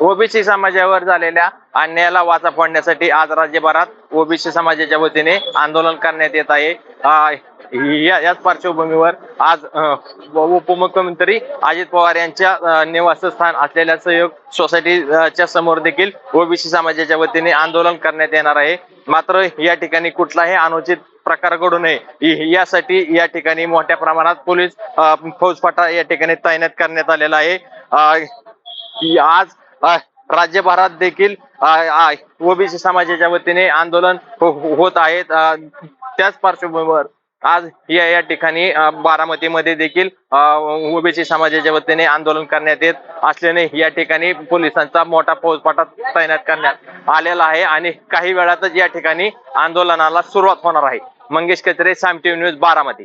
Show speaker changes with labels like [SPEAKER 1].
[SPEAKER 1] OBC समाजावर झालेल्या अन्यायाला वाचा फोडण्यासाठी आज राज्यभरात ओबीसी समाजाच्या वतीने आंदोलन करण्यात येत आहे. याच पार्श्वभूमीवर आज उपमुख्यमंत्री अजित पवार यांच्या निवासस्थान असलेल्या सहयोग सोसायटीच्या समोर देखील ओबीसी समाजाच्या वतीने आंदोलन करण्यात येणार आहे. मात्र या ठिकाणी कुठलाही अनुचित प्रकार घडू नये. यासाठी या ठिकाणी मोठ्या प्रमाणात पोलीस फौजफाटा या ठिकाणी तैनात करण्यात आलेला आहे. आज राज्यभरात देखील ओबीसी समाजाच्या वतीने आंदोलन हो, हो, होत आहेत. त्याच पार्श्वभूमीवर आज या या ठिकाणी बारामतीमध्ये देखील ओबीसी समाजाच्या वतीने आंदोलन करण्यात येत असल्याने या ठिकाणी पोलिसांचा मोठा फौजफाटा तैनात करण्यात आलेला आहे आणि काही वेळातच या ठिकाणी आंदोलनाला सुरुवात होणार आहे. मंगेश कचरे साम टीव्ही न्यूज बारामती.